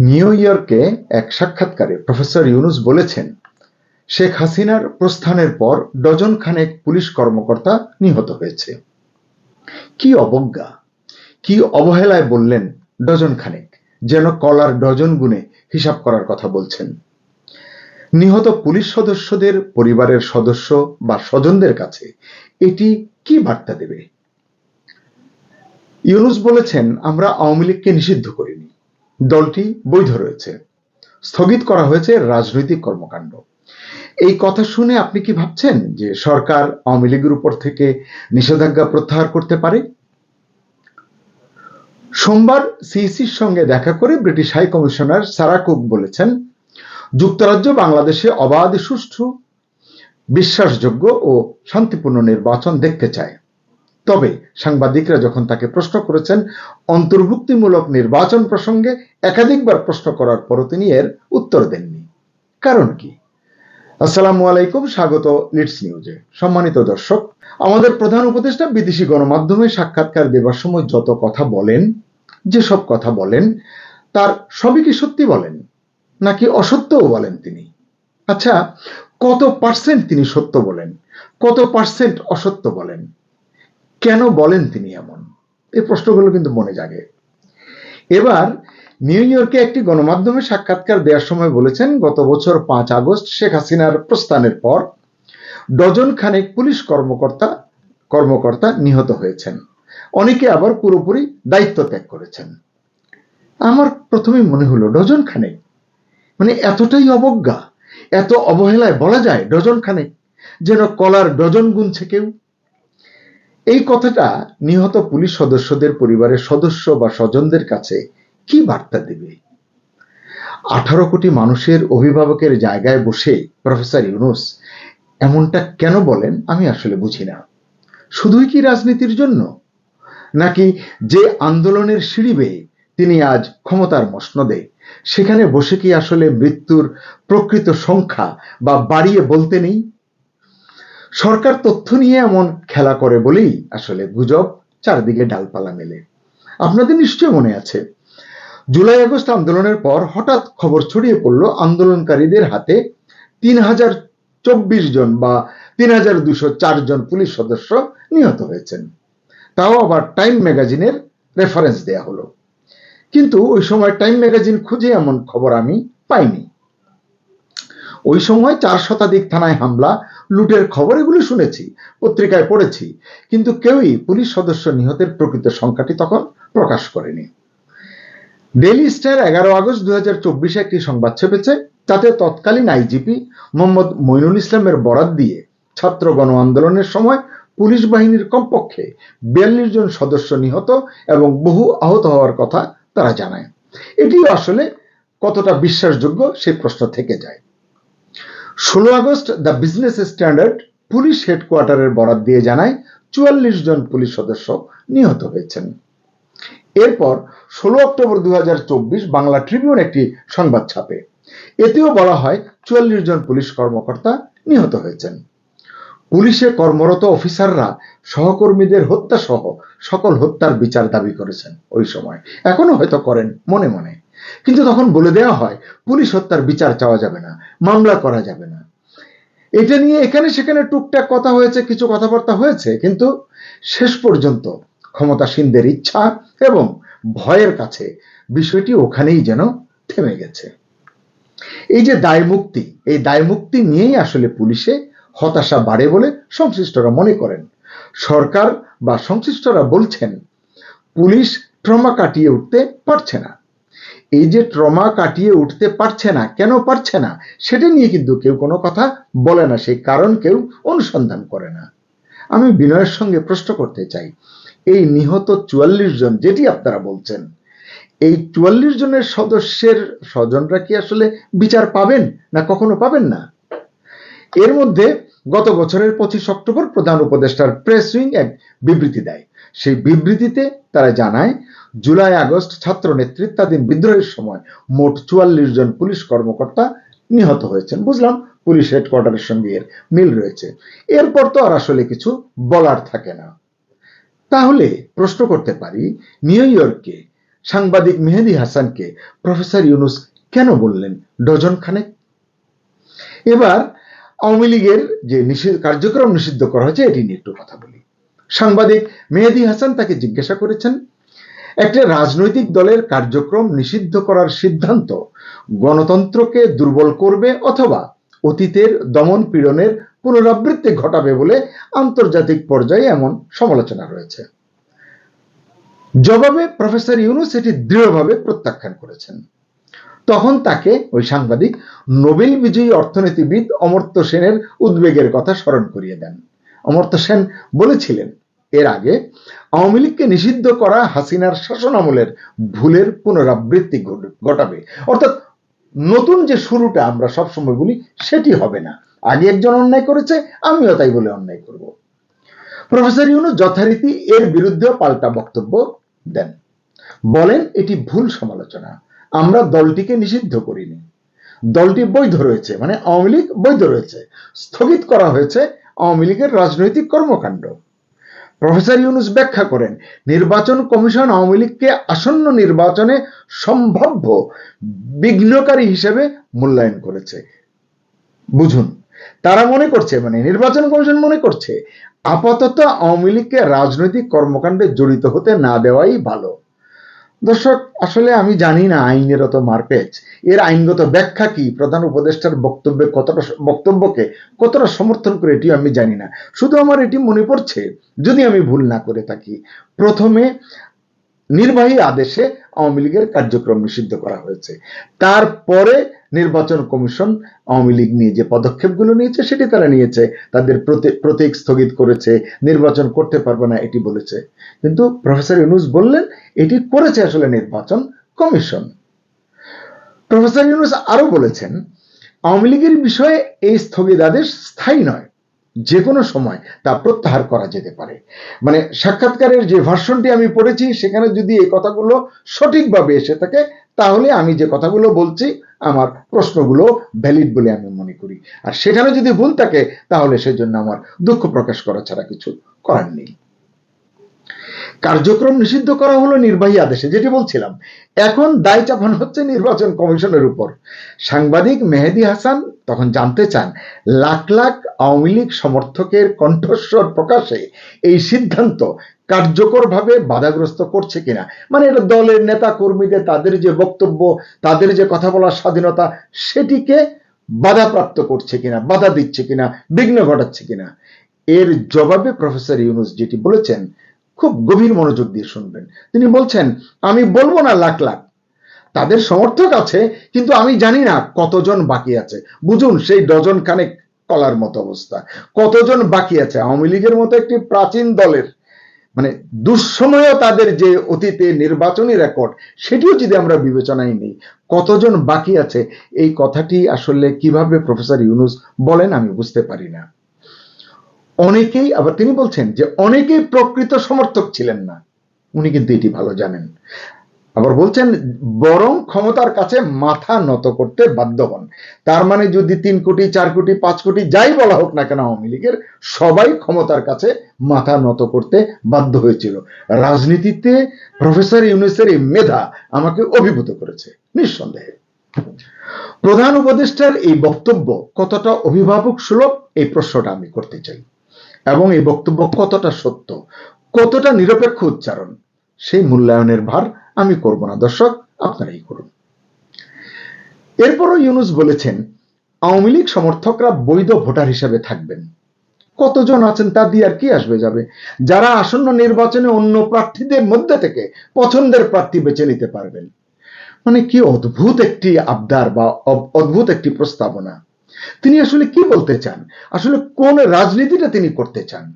New ইয়র্কে এক সাক্ষাৎকারে প্রফেসর ইউনুস বলেছেন, শেখ হাসিনার প্রস্থানের পর ডজন খানেক পুলিশ কর্মকর্তা নিহত হয়েছে। কি অবজ্ঞা! কি অবহেলায় বললেন ডজন খানেক যেন কলার ডজন গুণে হিসাব করার কথা বলছেন। নিহত পুলিশ সদস্যদের পরিবারের সদস্য বা স্বজনদের কাছে এটি কি বার্তা দেবে? ইউনুস বলেছেন, আমরা আওয়ামী লীগকে নিষিদ্ধ করিনি। দলটি বৈধ রয়েছে। স্থগিত করা হয়েছে রাজনৈতিক কর্মকাণ্ড। এই কথা শুনে আপনি কি ভাবছেন যে সরকার আওয়ামী লীগের উপর থেকে নিষেধাজ্ঞা প্রত্যাহার করতে পারে? সোমবার সিইসির সঙ্গে দেখা করে British high commissioner Sarah Cook বলেছেন, যুক্তরাজ্য বাংলাদেশে অবাধ, সুষ্ঠু, বিশ্বাসযোগ্য ও শান্তিপূর্ণ নির্বাচন দেখতে চায়। তবে সাংবাদিকরা যখন তাকে প্রশ্ন করেছেন, অন্তর্ভুক্তিমূলক নির্বাচন প্রসঙ্গে একাধিকবার প্রশ্ন করার পরও তিনি এর উত্তর দেননি। কারণ কি? আসসালামু আলাইকুম, স্বাগত লিডস নিউজে সম্মানিত দর্শক, আমাদের প্রধান উপদেষ্টা বিদেশি গণমাধ্যমে সাক্ষাৎকার দেবার সময় যত কথা বলেন, যেসব কথা বলেন, তার সবই কি সত্যি বলেন, নাকি অসত্যও বলেন তিনি? আচ্ছা কত পার্সেন্ট তিনি সত্য বলেন, কত পার্সেন্ট অসত্য বলেন? কেন বলেন তিনি এমন? এই প্রশ্নগুলো কিন্তু মনে জাগে। এবার নিউ ইয়র্কে একটি গণমাধ্যমে সাক্ষাৎকার দেওয়ার সময় বলেছেন, গত বছর পাঁচ আগস্ট শেখ হাসিনার প্রস্থানের পর ডজন খানেক পুলিশ কর্মকর্তা কর্মকর্তা নিহত হয়েছেন। অনেকে আবার পুরোপুরি দায়িত্ব ত্যাগ করেছেন। আমার প্রথমে মনে হলো ডজন খানেক মানে এতটাই অবজ্ঞা, এত অবহেলায় বলা যায় ডজন খানেক যেন কলার ডজন গুনছে কেউ। এই কথাটা নিহত পুলিশ সদস্যদের পরিবারের সদস্য বা স্বজনদের কাছে কি বার্তা দেবে? আঠারো কোটি মানুষের অভিভাবকের জায়গায় বসে প্রফেসর ইউনুস এমনটা কেন বলেন আমি আসলে বুঝি না। শুধুই কি রাজনীতির জন্য? নাকি যে আন্দোলনের সিঁড়ি বেয়ে তিনি আজ ক্ষমতার মসনদে, সেখানে বসে কি আসলে মৃত্যুর প্রকৃত সংখ্যা বা বাড়িয়ে বলতে নেই? সরকার তথ্য নিয়ে এমন খেলা করে বলেই আসলে গুজব চারদিকে ডালপালা মেলে। আপনাদের নিশ্চয় মনে আছে। জুলাই আগস্ট আন্দোলনের পর হঠাৎ খবর ছড়িয়ে পড়ল, আন্দোলনকারীদের হাতে তিন হাজার চব্বিশ জন বা তিন হাজার দুশো জন পুলিশ সদস্য নিহত হয়েছেন। তাও আবার টাইম ম্যাগাজিনের রেফারেন্স দেয়া হলো। কিন্তু ওই সময় টাইম ম্যাগাজিন খুঁজে এমন খবর আমি পাইনি। ওই সময় চার শতাধিক থানায় হামলা, লুটের খবর এগুলো শুনেছি, পত্রিকায় পড়েছি, কিন্তু কেউই পুলিশ সদস্য নিহতের প্রকৃত সংখ্যাটি তখন প্রকাশ করেনি। ডেইলি স্টার এগারো আগস্ট দু হাজার চব্বিশে একটি সংবাদ ছেপেছে তাতে তৎকালীন আইজিপি মোহাম্মদ মইনুল ইসলামের বরাত দিয়ে ছাত্র গণ আন্দোলনের সময় পুলিশ বাহিনীর কমপক্ষে বিয়াল্লিশ জন সদস্য নিহত এবং বহু আহত হওয়ার কথা তারা জানায়। এটিও আসলে কতটা বিশ্বাসযোগ্য সেই প্রশ্ন থেকে যায়। ষোলো August the Business Standard police হেডকোয়ার্টারের বরাত দিয়ে জানায় চুয়াল্লিশ জন পুলিশ সদস্য নিহত হয়েছেন। এরপর ষোলো অক্টোবর দু হাজার চব্বিশ বাংলা ট্রিবিউন একটি সংবাদ ছাপে। এতেও বলা হয় চুয়াল্লিশ জন পুলিশ কর্মকর্তা নিহত হয়েছেন। পুলিশে কর্মরত অফিসাররা সহকর্মীদের হত্যা সহ সকল হত্যার বিচার দাবি করেছেন। ওই সময়। এখনও হয়তো করেন, মনে মনে। কিন্তু তখন বলে দেওয়া হয়, পুলিশ হত্যার বিচার চাওয়া যাবে না, মামলা করা যাবে না। এটা নিয়ে এখানে সেখানে টুকটাক কথা হয়েছে, কিছু কথাবার্তা হয়েছে, কিন্তু শেষ পর্যন্ত ক্ষমতাসীনদের ইচ্ছা এবং ভয়ের কাছে বিষয়টি ওখানেই যেন থেমে গেছে। এই যে দায় মুক্তি, এই দায় মুক্তি নিয়েই আসলে পুলিশে হতাশা বাড়ে বলে সংশ্লিষ্টরা মনে করেন। সরকার বা সংশ্লিষ্টরা বলছেন, পুলিশ ট্রমা কাটিয়ে উঠতে পারছে না। এই যে ট্রমা কাটিয়ে উঠতে পারছে না, কেন পারছে না, সেটা নিয়ে কিন্তু কেউ কোনো কথা বলে না, সেই কারণ কেউ অনুসন্ধান করে না। আমি বিনয়ের সঙ্গে প্রশ্ন করতে চাই। এই নিহত চুয়াল্লিশ জন, যেটি আপনারা বলছেন, এই চুয়াল্লিশ জনের সদস্যের স্বজনরা কি আসলে বিচার পাবেন না কখনো পাবেন না? এর মধ্যে গত বছরের পঁচিশ অক্টোবর প্রধান উপদেষ্টার প্রেস উইং এক বিবৃতি দেয়। সেই বিবৃতিতে তারা জানায়, জুলাই আগস্ট ছাত্র নেতৃত্বাধীন বিদ্রোহের সময় মোট চুয়াল্লিশ জন পুলিশ কর্মকর্তা নিহত হয়েছেন। বুঝলাম, পুলিশ হেডকোয়ার্টারের সঙ্গে এর মিল রয়েছে। এরপর তো আর আসলে কিছু বলার থাকে না। তাহলে প্রশ্ন করতে পারি, নিউ ইয়র্কে সাংবাদিক মেহেদি হাসানকে প্রফেসর ইউনুস কেন বললেন ডজন খানেক? এবার আওয়ামী লীগের যে নিষিদ্ধ, কার্যক্রম নিষিদ্ধ করা হয়েছে, এটি নিয়ে একটু কথা বলি। সাংবাদিক মেহেদি হাসান তাকে জিজ্ঞাসা করেছেন, একটা রাজনৈতিক দলের কার্যক্রম নিষিদ্ধ করার সিদ্ধান্ত গণতন্ত্রকে দুর্বল করবে অথবা অতীতের দমন পীড়নের পুনরাবৃত্তি ঘটাবে বলে আন্তর্জাতিক পর্যায়ে এমন সমালোচনা রয়েছে। জবাবে প্রফেসর ইউনুস এটি দৃঢ়ভাবে প্রত্যাখ্যান করেছেন। তখন তাকে ওই সাংবাদিক নোবেল বিজয়ী অর্থনীতিবিদ অমর্ত্য সেনের উদ্বেগের কথা স্মরণ করিয়ে দেন। অমর্ত্য সেন বলেছিলেন, এর আগে আওয়ামী লীগকে নিষিদ্ধ করা হাসিনার শাসন আমলের ভুলের পুনরাবৃত্তি ঘটাবে। অর্থাৎ নতুন যে শুরুটা আমরা সবসময় বলি, সেটি হবে না। আগে একজন অন্যায় করেছে, আমিও তাই বলে অন্যায় করব। প্রফেসর ইউনু যথারীতি এর বিরুদ্ধে পাল্টা বক্তব্য দেন। বলেন, এটি ভুল সমালোচনা। আমরা দলটিকে নিষিদ্ধ করিনি। দলটি বৈধ রয়েছে মানে আওয়ামী লীগ বৈধ রয়েছে। স্থগিত করা হয়েছে আওয়ামী লীগের রাজনৈতিক কর্মকাণ্ড। প্রফেসর ইউনুস ব্যাখ্যা করেন, নির্বাচন কমিশন আওয়ামী লীগকে আসন্ন নির্বাচনে সম্ভাব্য বিঘ্নকারী হিসেবে মূল্যায়ন করেছে। বুঝুন, তারা মনে করছে মানে নির্বাচন কমিশন মনে করছে, আপাতত আওয়ামী লীগকে রাজনৈতিক কর্মকাণ্ডে জড়িত হতে না দেওয়াই ভালো। দর্শক, আসলে আমি জানি না আইনের অত মারপেচ। এর আইনগত ব্যাখ্যা কি? প্রধান উপদেষ্টার বক্তব্যে কতটা বক্তব্যকে কতটা সমর্থন করে এটিও আমি জানি না। শুধু আমার এটি মনে পড়ছে, যদি আমি ভুল না করে থাকি, প্রথমে নির্বাহী আদেশে আওয়ামী লীগের কার্যক্রম নিষিদ্ধ করা হয়েছে। তারপরে নির্বাচন কমিশন আওয়ামী লীগ নিয়ে যে পদক্ষেপগুলো নিয়েছে সেটি তারা নিয়েছে। তাদের প্রতীক স্থগিত করেছে। নির্বাচন করতে পারবে না, এটি বলেছে। কিন্তু প্রফেসর ইউনুস বললেন, এটি করেছে আসলে নির্বাচন কমিশন। প্রফেসর ইউনুস আরও বলেছেন, আওয়ামী লীগের বিষয়ে এই স্থগিতাদেশ স্থায়ী নয়। যে কোনো সময় তা প্রত্যাহার করা যেতে পারে। মানে সাক্ষাৎকারের যে ভার্সনটি আমি পড়েছি, সেখানে যদি এই কথাগুলো সঠিকভাবে এসে থাকে তাহলে আমি যে কথাগুলো বলছি, আমার প্রশ্নগুলো ভ্যালিড বলে আমি মনে করি। আর সেখানে যদি ভুল থাকে, তাহলে সেজন্য আমার দুঃখ প্রকাশ করা ছাড়া কিছু করার নেই। কার্যক্রম নিষিদ্ধ করা হলো নির্বাহী আদেশে, যেটি বলছিলাম। এখন দায় চাপানো হচ্ছে নির্বাচন কমিশনের উপর। সাংবাদিক মেহেদি হাসান তখন জানতে চান, লাখ লাখ আওয়ামী লীগ সমর্থকের কণ্ঠস্বর প্রকাশে এই সিদ্ধান্ত কার্যকরভাবে বাধাগ্রস্ত করছে কিনা? মানে এটা দলের নেতা কর্মীদের, তাদের যে বক্তব্য, তাদের যে কথা বলার স্বাধীনতা, সেটিকে বাধাপ্রাপ্ত করছে কিনা, বাধা দিচ্ছে কিনা, বিঘ্ন ঘটাচ্ছে কিনা? এর জবাবে প্রফেসর ইউনুস যেটি বলেছেন, খুব গভীর মনোযোগ দিয়ে শুনবেন। তিনি বলছেন, আমি বলব না লাখ লাখ। তাদের সমর্থক আছে, কিন্তু আমি জানি না কতজন বাকি আছে। বুঝুন, সেই ডজন খানেক কলার মতো অবস্থা। কতজন বাকি আছে? আওয়ামী লীগের মতো একটি প্রাচীন দলের মানে দুঃসময়েও তাদের যে অতীতে নির্বাচনী রেকর্ড সেটিও যদি আমরা বিবেচনায় নিই, কতজন বাকি আছে? এই কথাটি আসলে কীভাবে প্রফেসর ইউনুস বলেন আমি বুঝতে পারি না। অনেকেই, আবার তিনি বলছেন যে অনেকেই প্রকৃত সমর্থক ছিলেন না। উনি কিন্তু এটি ভালো জানেন। আবার বলছেন, বরং ক্ষমতার কাছে মাথা নত করতে বাধ্য হন। তার মানে যদি তিন কোটি, চার কোটি, পাঁচ কোটি যাই বলা হোক না কেন আওয়ামী লীগের, সবাই ক্ষমতার কাছে মাথা নত করতে বাধ্য হয়েছিল। রাজনীতিতে প্রফেসর ইউনুসের এই মেধা আমাকে অভিভূত করেছে, নিঃসন্দেহে। প্রধান উপদেষ্টার এই বক্তব্য কতটা অভিভাবক সুলভ, এই প্রশ্নটা আমি করতে চাই। এবং এই বক্তব্য কতটা সত্য, কতটা নিরপেক্ষ উচ্চারণ, সেই মূল্যায়নের ভার আমি করব না। দর্শক, আপনারাই করুন। এরপরও ইউনুস বলেছেন, আওয়ামী লীগ সমর্থকরা বৈধ ভোটার হিসেবে থাকবেন। কতজন আছেন তা দিয়ে আর কি আসবে যাবে? যারা আসন্ন নির্বাচনে অন্য প্রার্থীদের মধ্যে থেকে পছন্দের প্রার্থী বেছে নিতে পারবেন। মানে কি অদ্ভুত একটি আবদার বা অদ্ভুত একটি প্রস্তাবনা। তিনি আসলে কি বলতে চান? আসলে কোন রাজনীতিটা তিনি করতে চান?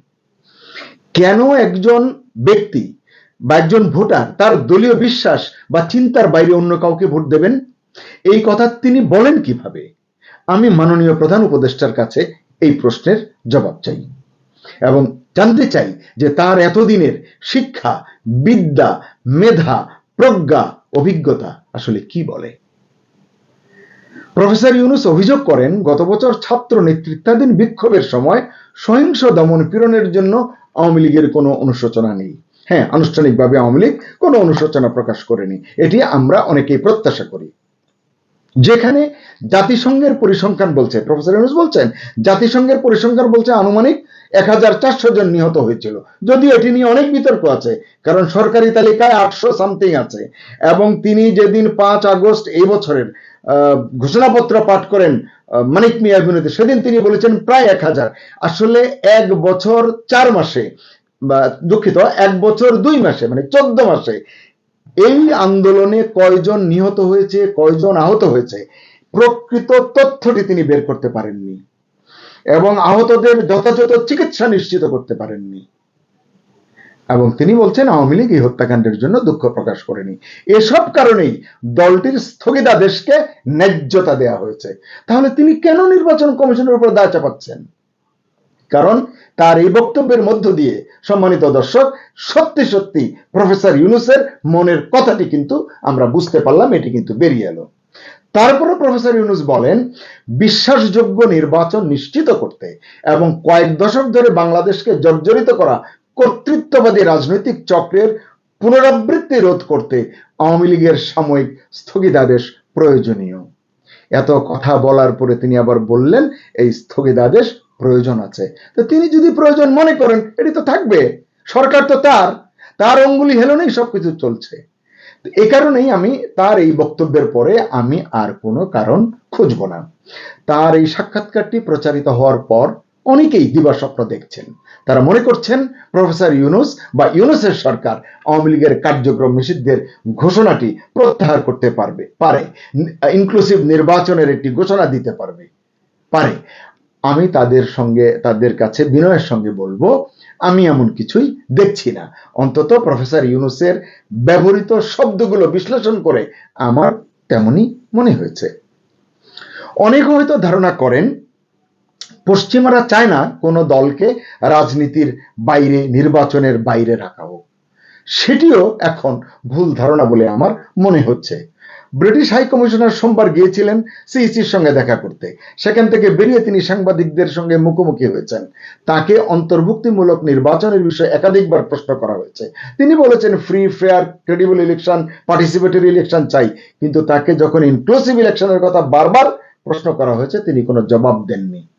কেন একজন ব্যক্তি বা একজন ভোটার তার দলীয় বিশ্বাস বা চিন্তার বাইরে অন্য কাউকে ভোট দেবেন? এই কথা তিনি বলেন কীভাবে? আমি মাননীয় প্রধান উপদেষ্টার কাছে এই প্রশ্নের জবাব চাই এবং জানতে চাই যে তার এতদিনের শিক্ষা, বিদ্যা, মেধা, প্রজ্ঞা, অভিজ্ঞতা আসলে কি বলে? প্রফেসর ইউনুস অভিযোগ করেন, গত বছর ছাত্র নেতৃত্বাধীন বিক্ষোভের সময় সহিংস দমন পীড়নের জন্য আওয়ামী লীগের কোনো অনুশোচনা নেই। হ্যাঁ আনুষ্ঠানিকভাবে আওয়ামী লীগ কোনো অনুশোচনা প্রকাশ করেনি। এটি আমরা অনেকেই প্রত্যাশা করি। যেখানে জাতিসংঘের পরিসংখ্যান বলছে, প্রফেসর ইউনুস বলছেন, জাতিসংঘের পরিসংখ্যান বলছে আনুমানিক এক হাজার চারশো জন নিহত হয়েছিল। যদিও এটি নিয়ে অনেক বিতর্ক আছে, কারণ সরকারি তালিকায় আটশো সামথিং আছে। এবং তিনি যেদিন পাঁচ আগস্ট এই বছরের ঘোষণাপত্র পাঠ করেন মানিক মিয়া বিনোদী সেদিন তিনি বলেছেন প্রায় এক হাজার। আসলে এক বছর চার মাসে বা দুঃখিত, এক বছর দুই মাসে মানে চোদ্দ মাসে এই আন্দোলনে কয়জন নিহত হয়েছে, কয়জন আহত হয়েছে, প্রকৃত তথ্যটি তিনি বের করতে পারেননি এবং আহতদের যথাযথ চিকিৎসা নিশ্চিত করতে পারেননি। এবং তিনি বলছেন, আওয়ামী লীগ এই হত্যাকাণ্ডের জন্য দুঃখ প্রকাশ করেনি। এসব কারণেই দলটির স্থগিতাদেশকে ন্যায্যতা দেয়া হয়েছে। তাহলে তিনি কেন নির্বাচন কমিশনের উপর দায় চাপাচ্ছেন? কারণ তার এই বক্তব্যের মধ্য দিয়ে সম্মানিত দর্শক, সত্যি সত্যি প্রফেসর ইউনুসের মনের কথাটি কিন্তু আমরা বুঝতে পারলাম, এটি কিন্তু বেরিয়ে এলো। তারপরে প্রফেসর ইউনুস বলেন, বিশ্বাসযোগ্য নির্বাচন নিশ্চিত করতে এবং কয়েক দশক ধরে বাংলাদেশকে জর্জরিত করা কর্তৃত্ববাদী রাজনৈতিক চক্রের পুনরাবৃত্তি রোধ করতে আওয়ামী লীগের সাময়িক স্থগিতাদেশ প্রয়োজনীয়। এত কথা বলার পরে তিনি আবার বললেন, এই স্থগিতাদেশ প্রয়োজন আছে। তো তিনি যদি প্রয়োজন মনে করেন, এটি তো থাকবে। সরকার তো তার তার অঙ্গুলি হেলনেই সবকিছু চলছে। এ কারণেই আমি তার এই বক্তব্যের পরে আমি আর কোনো কারণ খুঁজব না। তার এই সাক্ষাৎকারটি প্রচারিত হওয়ার পর অনেকেই দিবাস্বপ্ন দেখছেন। তারা মনে করছেন, প্রফেসর ইউনুস বা ইউনুসের সরকার আওয়ামী লীগের কার্যক্রম নিষিদ্ধের ঘোষণাটি প্রত্যাহার করতে পারবে, পারে। ইনক্লুসিভ নির্বাচনের একটি ঘোষণা দিতে পারবে, পারে। আমি তাদের সঙ্গে, তাদের কাছে বিনয়ের সঙ্গে বলব, আমি এমন কিছুই দেখছি না। অন্তত প্রফেসর ইউনুসের ব্যবহৃত শব্দগুলো বিশ্লেষণ করে আমার তেমনই মনে হয়েছে। অনেকে হয়তো ধারণা করেন, পশ্চিমারা চায় না কোনো দলকে রাজনীতির বাইরে, নির্বাচনের বাইরে রাখা হোক। সেটিও এখন ভুল ধারণা বলে আমার মনে হচ্ছে। ব্রিটিশ হাই কমিশনার সোমবার গিয়েছিলেন সিইসির সঙ্গে দেখা করতে। সেখান থেকে বেরিয়ে তিনি সাংবাদিকদের সঙ্গে মুখোমুখি হয়েছেন। তাকে অন্তর্ভুক্তিমূলক নির্বাচনের বিষয়ে একাধিকবার প্রশ্ন করা হয়েছে। তিনি বলেছেন, free, fair, credible election, participatory election চাই। কিন্তু তাকে যখন ইনক্লুসিভ ইলেকশনের কথা বারবার প্রশ্ন করা হয়েছে, তিনি কোনো জবাব দেননি।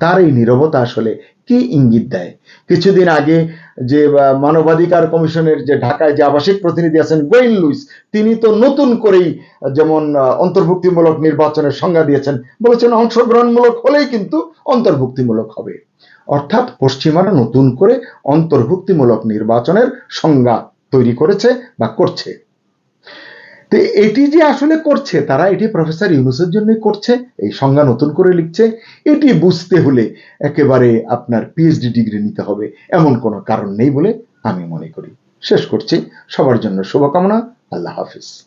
তার এই নীরবতা আসলে কি ইঙ্গিত দেয়? কিছুদিন আগে যে মানবাধিকার কমিশনের যে ঢাকায় যে আবাসিক প্রতিনিধি আছেন গোয়েন লুইস, তিনি তো নতুন করেই যেমন অন্তর্ভুক্তিমূলক নির্বাচনের সংজ্ঞা দিয়েছেন, বলেছেন অংশগ্রহণমূলক হলেই কিন্তু অন্তর্ভুক্তিমূলক হবে। অর্থাৎ পশ্চিমারা নতুন করে অন্তর্ভুক্তিমূলক নির্বাচনের সংজ্ঞা তৈরি করেছে বা করছে। তো এটি যে আসলে করছে, তারা এটি প্রফেসর ইউনুসের জন্যই করছে, এই সংজ্ঞা নতুন করে লিখছে, এটি বুঝতে হলে একেবারে আপনার পিএইচডি ডিগ্রি নিতে হবে, এমন কোনো কারণ নেই বলে আমি মনে করি। শেষ করছি, সবার জন্য শুভকামনা, আল্লাহ হাফিজ।